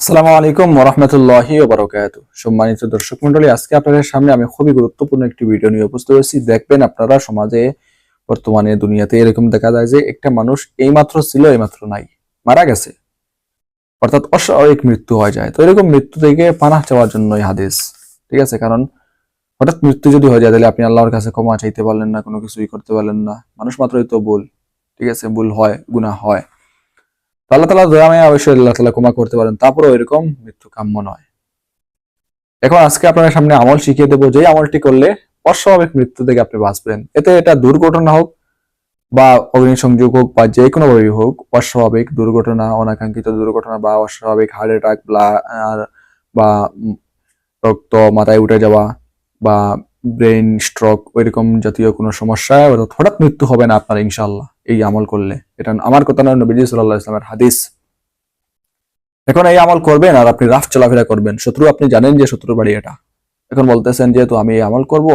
আসসালামু আলাইকুম ওরহমতুল্লাহি ওবরাকাত সম্মানিত দর্শক মন্ডলী আজকে আপনাদের সামনে আমি খুবই গুরুত্বপূর্ণ একটি ভিডিও নিয়ে উপস্থিত হয়েছি। দেখবেন আপনারা সমাজে, বর্তমানে, দুনিয়াতে এরকম দেখা যায় যে একটা মানুষ এইমাত্র ছিল, এইমাত্র নাই, মারা গেছে। অর্থাৎ অস্বাভাবিক মৃত্যু হয়ে যায়। তো এরকম মৃত্যু থেকে পানাহ চাওয়ার জন্য এই হাদিস, ঠিক আছে? কারণ হঠাৎ মৃত্যু যদি হয়ে যায়, তাহলে আপনি আল্লাহর কাছে ক্ষমা চাইতে পারলেন না, কোনো কিছুই করতে পারলেন না। মানুষ মাত্রই তো ভুল, ঠিক আছে? ভুল হয়, গুনাহ হয়। আল্লাহ তালা দয়া মায়া অবশ্যই আল্লাহ তালা ক্ষমা করতে পারেন, তারপরেও এরকম মৃত্যু কাম্য নয়। এখন আজকে আপনার সামনে আমল শিখিয়ে দেবো যে আমলটি করলে অস্বাভাবিক মৃত্যু থেকে আপনি বাঁচবেন। এতে এটা দুর্ঘটনা হোক বা অগ্নিসংযোগ হোক বা যে কোনো ভাবেই হোক, অস্বাভাবিক দুর্ঘটনা, অনাকাঙ্ক্ষিত দুর্ঘটনা বা অস্বাভাবিক হার্ট অ্যাটাক বা রক্ত মাথায় উঠে যাওয়া বা ব্রেন স্ট্রোক ওইরকম জাতীয় কোনো অর্থাৎ হঠাৎ মৃত্যু হবে না আপনার ইনশাআল্লাহ। এই আমল করলে। এটা আমার কথা নয়, নবীজি সাল্লাহ ইসলামের হাদিস। এখন এই আমল করবেন আর আপনি রাফ চলাফেরা করবেন। শত্রু আপনি জানেন যে শত্রুর বাড়ি এটা। এখন বলতেছেন যেহেতু আমি এই আমল করব,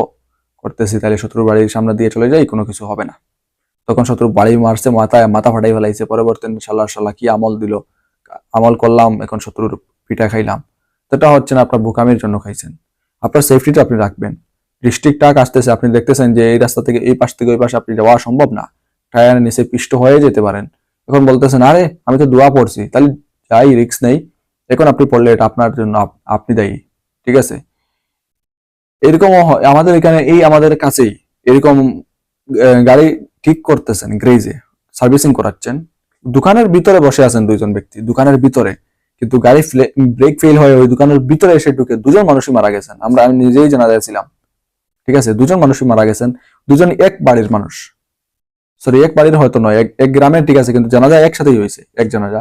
করতেছি তাহলে শত্রুর বাড়ির সামনে দিয়ে চলে যাই, কোনো কিছু হবে না। তখন শত্রু বাড়ি মারছে, মাথায় মাথা ফাটাই ফেলাইছে। পরবর্তী সাল্লাহ সাল্লাহ কি আমল দিল? আমল করলাম, এখন শত্রুর পিঠা খাইলাম। সেটা হচ্ছে না, আপনার বোকামির জন্য খাইছেন। আপনার সেফটিটা আপনি রাখবেন। ডিস্ট্রিক্ট টাক আসতেছে, আপনি দেখতেছেন যে এই রাস্তা থেকে এই পাশ থেকে ওই পাশে আপনি যাওয়া সম্ভব না। টায়ার নিচে পিষ্ট হয়ে যেতে পারেন। এখন বলতেছেন, আরে, আমি তো দোয়া পড়ছি, তাহলে যাই রিস্ক নেই। এখন আপনি পড়লে এটা আপনার জন্য আপ- আপনি দায়ী, ঠিক আছে? এরকম আমাদের এখানে এই আমাদের কাছেই এরকম গাড়ি ঠিক করতেছেন, গ্রেজে, সার্ভিসিং করাচ্ছেন। দোকানের ভিতরে বসে আছেন দুইজন ব্যক্তি, দোকানের ভিতরে। কিন্তু গাড়ি ব্রেক ফেল হয়ে ওই দোকানের ভিতরে এসে ঢুকে দুজন মানুষই মারা গেছেন। আমরা আমি নিজেই জানা ছিলাম ঠিক আছে? দুজন মানুষই মারা গেছেন, দুজন এক বাড়ির মানুষ। সরি এক বাড়ির হয়তো নয়, এক গ্রামের ঠিক আছে, কিন্তু জানাজা একসাথেই হয়েছে, এক জানাজা।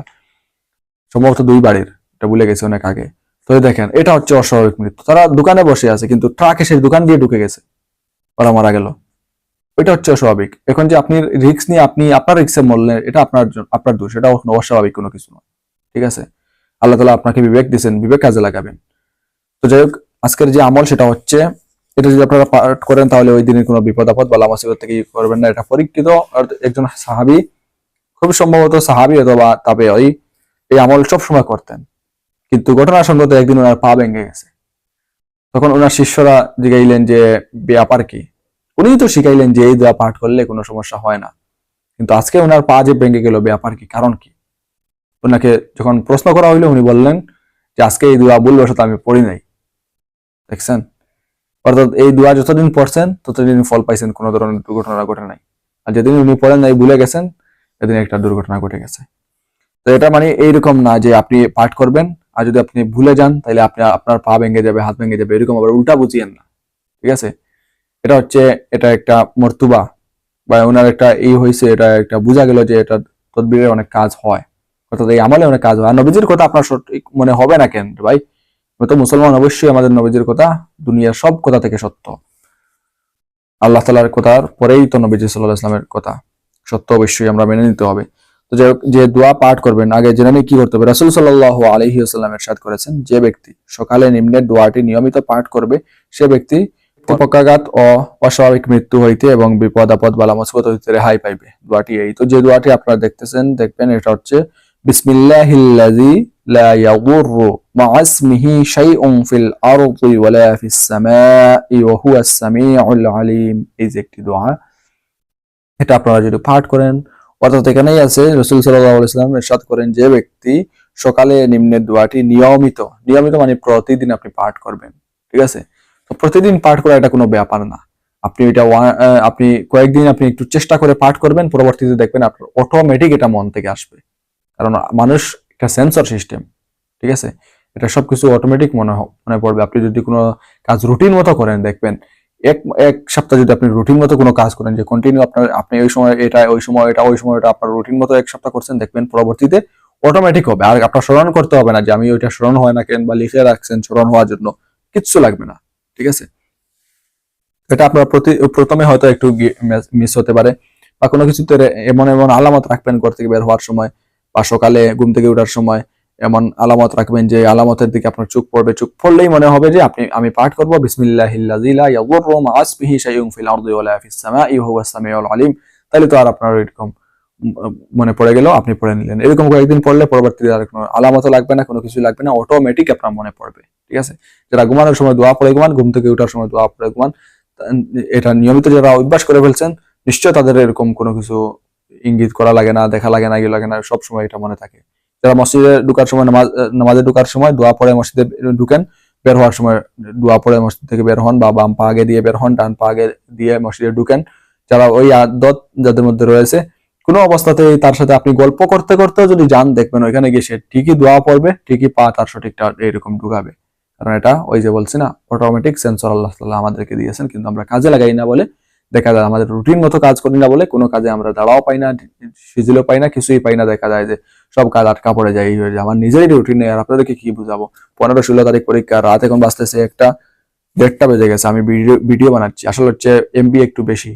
সম্ভবত দুই বাড়ির, এটা ভুলে গেছে অনেক আগে। তো দেখেন, এটা হচ্ছে অস্বাভাবিক মৃত্যু। তারা দোকানে বসে আছে, কিন্তু ট্রাক এসে দোকান দিয়ে ঢুকে গেছে। ওরা মারা গেল। ওইটা হচ্ছে অস্বাভাবিক। এখন যে আপনি রিস্ক নিয়ে, আপনি আপনার রিক্সে মরলেন এটা আপনার আপনার দোষ এটা অস্বাভাবিক কোনো কিছু নয়। ঠিক আছে? আল্লাহ তালা আপনাকে বিবেক দিয়েছেন, বিবেক কাজে লাগাবেন। তো যাই হোক, আজকের যে আমল সেটা হচ্ছে এটা যদি আপনারা পাঠ করেন, তাহলে ওই দিনের কোনো বিপদ আপদ বা মুসিবত থেকে করবেন না। এটা পরীক্ষিত। একজন সাহাবি, খুব সম্ভবত সাহাবি অথবা তবে ওই এই আমল সব সময় করতেন। কিন্তু ঘটনা সঙ্গত একদিন ওনার পা ভেঙে গেছে। তখন ওনার শিষ্যরা জিগাইলেন যে ব্যাপার কি? উনি তো শিখাইলেন যে, এই দোয়া পাঠ করলে কোনো সমস্যা হয় না। কিন্তু আজকে ওনার পা যে ভেঙে গেল ব্যাপার কি? কারণ কি? ওনাকে যখন প্রশ্ন করা হইল, উনি বললেন যে, আজকে এই দোয়া ভুলবশত আমি পড়ি নাই। দেখছেন? অর্থাৎ এই দোয়া যতদিন পড়ছেন, ততদিন ফল পাইছেন, কোনো ধরনের দুর্ঘটনা ঘটে নাই। আর যেদিন উনি পড়েন নাই, ভুলে গেছেন, সেদিন একটা দুর্ঘটনা ঘটে গেছে। তো এটা মানে এইরকম না যে আপনি পাঠ করবেন, আর যদি আপনি ভুলে যান, তাহলে আপনি, আপনার পা ভেঙে যাবে, হাত ভেঙে যাবে, এরকম আবার উল্টা বুঝিয়েন না। ঠিক আছে? এটা হচ্ছে, এটা একটা মর্তুবা, বা ওনার একটা এই হয়েছে এটা একটা বোঝা গেল যে এটা তদবিরের অনেক কাজ হয়। অর্থাৎ এই আমলে অনেক কাজ হয়। আর নবীজির কথা আপনার সঠিক মনে হবে না কেন ভাই? তো মুসলমান, অবশ্যই আমাদের নবীজির কথা, দুনিয়ার সব কথা থেকে সত্য। আল্লাহ তালার কথার পরেই তো নবীজি সাল্লাহ ইসলামের কথা। সত্য অবশ্যই আমরা মেনে নিতে হবে। তো যে দোয়া পাঠ করবেন, আগে জেনে নিয়ে কি করতে হবে। রাসুল সাল্লাহ আলহি আসাল্লামের সাথ করেছেন, যে ব্যক্তি সকালে নিম্নের দোয়াটি নিয়মিত পাঠ করবে, সে ব্যক্তি পক্ষাঘাত ও অস্বাভাবিক মৃত্যু হইতে এবং বিপদ আপদ বালা মুসিবত হইতে রেহাই পাইবে। দোয়াটি এই। তো যে দোয়াটি আপনারা দেখতেছেন, দেখবেন, এটা হচ্ছে বিসমিল্লাহিল্লাযী লা ইয়াদুররু মা ইসমিহি শাইউন ফিল আরদি ওয়ালা ফিস সামাই ওয়া হুয়াস সামিউল আলিম। এই যে একটি দোয়া, এটা আপনারা যদি পাঠ করেন, অর্থাৎ এখানেই আছে, রসুল সাল্লাহ ইসলাম এরশাদ করেন যে ব্যক্তি সকালে নিম্নের দোয়াটি নিয়মিত নিয়মিত মানে প্রতিদিন আপনি পাঠ করবেন, ঠিক আছে? তো প্রতিদিন পাঠ করা এটা কোনো ব্যাপার না। আপনি এটা আপনি কয়েকদিন আপনি একটু চেষ্টা করে পাঠ করবেন, পরবর্তীতে দেখবেন আপনার অটোমেটিক এটা মন থেকে আসবে। কারণ মানুষ একটা সেন্সর সিস্টেম ঠিক আছে? এটা সবকিছু অটোমেটিক মনে মনে পড়বে। আপনি যদি কোনো কাজ রুটিন মতো করেন, দেখবেন এক এক সপ্তাহ যদি আপনি রুটিন মতো কোনো কাজ করেন, যে কন্টিনিউ আপনার, আপনি ওই সময় এটা, ওই সময় এটা, ওই সময় এটা আপনার রুটিন মতো এক সপ্তাহ করছেন, দেখবেন পরবর্তীতে অটোমেটিক হবে। আর আপনার স্মরণ করতে হবে না যে আমি ওইটা স্মরণ হয় না কেন বা লিখে রাখছেন স্মরণ হওয়ার জন্য। কিচ্ছু লাগবে না, ঠিক আছে? এটা আপনার প্রতি, প্রথমে হয়তো একটু মিস হতে পারে বা কোনো কিছুতে এমন এমন আলামত রাখবেন ঘর থেকে বের হওয়ার সময়। বা সকালে ঘুম থেকে ওঠার সময় এমন আলামত রাখবেন যে আলামতের দিকে আপনার চোখ পড়বে। চোখ পড়লেই মনে হবে যে আপনি, আমি পাঠ করব। বিসমিল্লাহিল্লাযী লা ইয়াদুররু মা ইসমিহি শাইউন ফিল আরদি ওয়ালা ফিস সামাই ওয়া হুয়াস সামিউল আলিম। তাহলে তো আর আপনার এরকম মনে পড়ে গেল, আপনি পড়ে নিলেন। এরকম কয়েকদিন পড়লে পরবর্তীতে আর কোনো আলামতও লাগবে না, কোনো কিছু লাগবে না অটোমেটিক আপনার মনে পড়বে। ঠিক আছে? যারা ঘুমানোর সময় দোয়া পড়ে ঘুমান, ঘুম থেকে ওঠার সময় দোয়া পড়ে ঘুমান এটা নিয়মিত যারা অভ্যাস করে ফেলছেন, নিশ্চয় তাদের এরকম কোনো কিছু ইঙ্গিত করা লাগে না, দেখা লাগে না ইয়ে লাগে না, সব সময় এটা মনে থাকে। যারা মসজিদে ঢুকার সময়, নামাজ নামাজে ঢুকার সময় দোয়া পড়ে মসজিদে ঢুকেন, বের হওয়ার সময় দোয়া পড়ে মসজিদ থেকে বের হন, বা বাম পা আগে দিয়ে বের হন, ডান পা আগে দিয়ে মসজিদে ঢুকেন। যারা ওই আদত যাদের মধ্যে রয়েছে, কোনো অবস্থাতে তার সাথে আপনি গল্প করতে করতে যদি যান, দেখবেন ওইখানে গিয়ে সে ঠিকই দোয়া পড়বে, ঠিকই পা তার সঠিকটা এরকম ঢুকাবে। কারণ এটা ওই যে বলছি না অটোমেটিক সেন্সর আল্লাহ তাআলা আমাদেরকে দিয়েছেন, কিন্তু আমরা কাজে লাগাই না বলে দেখা যায় আমাদের রুটিন মতো কাজ করি না বলে কোনো কাজে আমরা দাঁড়াও পাই না, সিজিলও পাই না, কিছুই পাই না। দেখা যায় যে সব কাজ আটকা পড়ে যায়, এই হয়ে আমার নিজেরই রুটিন নেই আর আপনাদেরকে কি বুঝাবো? পনেরো ষোলো তারিখ পরীক্ষা, রাত এখন বাঁচতেছে একটা, দেড়টা বেজে গেছে। আমি ভিডিও ভিডিও বানাচ্ছি। আসলে হচ্ছে এমবি একটু বেশি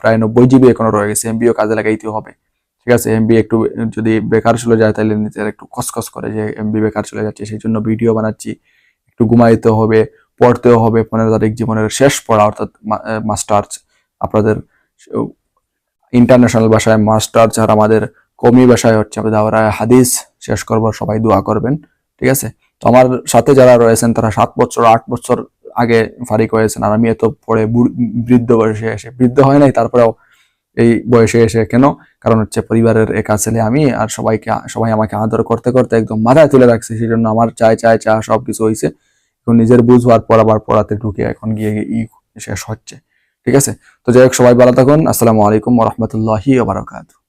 প্রায় নব্বই জিবি এখনও রয়ে গেছে। এমবিও কাজে লাগাইতে হবে। ঠিক আছে? এমবি একটু, যদি বেকার চলে যায় তাহলে নিজের একটু খসখস করে যে এমবি বেকার চলে যাচ্ছে। সেই জন্য ভিডিও বানাচ্ছি। একটু ঘুমাইতে হবে, পড়তেও হবে। পনেরো তারিখ জীবনের শেষ পড়া, অর্থাৎ মাস্টার্স। আপনাদের ইন্টারন্যাশনাল ভাষায় মাস্টার্স আর আমাদের কমি ভাষায় হচ্ছে, আমাদের আমরা হাদিস শেষ করব, সবাই দোয়া করবেন, ঠিক আছে? তো আমার সাথে যারা রয়েছেন, তারা সাত বছর, আট বছর আগে ফারিক হয়েছেন, আর আমি এত পরে বৃদ্ধ বয়সে এসে, বৃদ্ধ হয় নাই, তারপরেও এই বয়সে এসে কেন? কারণ হচ্ছে পরিবারের একা ছেলে আমি, আর সবাইকে, সবাই আমাকে আদর করতে করতে একদম মাথায় তুলে রাখছে সেই জন্য আমার চায় চায় চা সবকিছু হয়েছে এখন নিজের বুঝবার পর আবার পড়াতে ঢুকে, এখন গিয়ে ই শেষ হচ্ছে। ঠিক আছে? তো যাই হোক সবাই ভালো থাকুন। আসসালামু আলাইকুম রহমতুল্লাহি বারাকাতু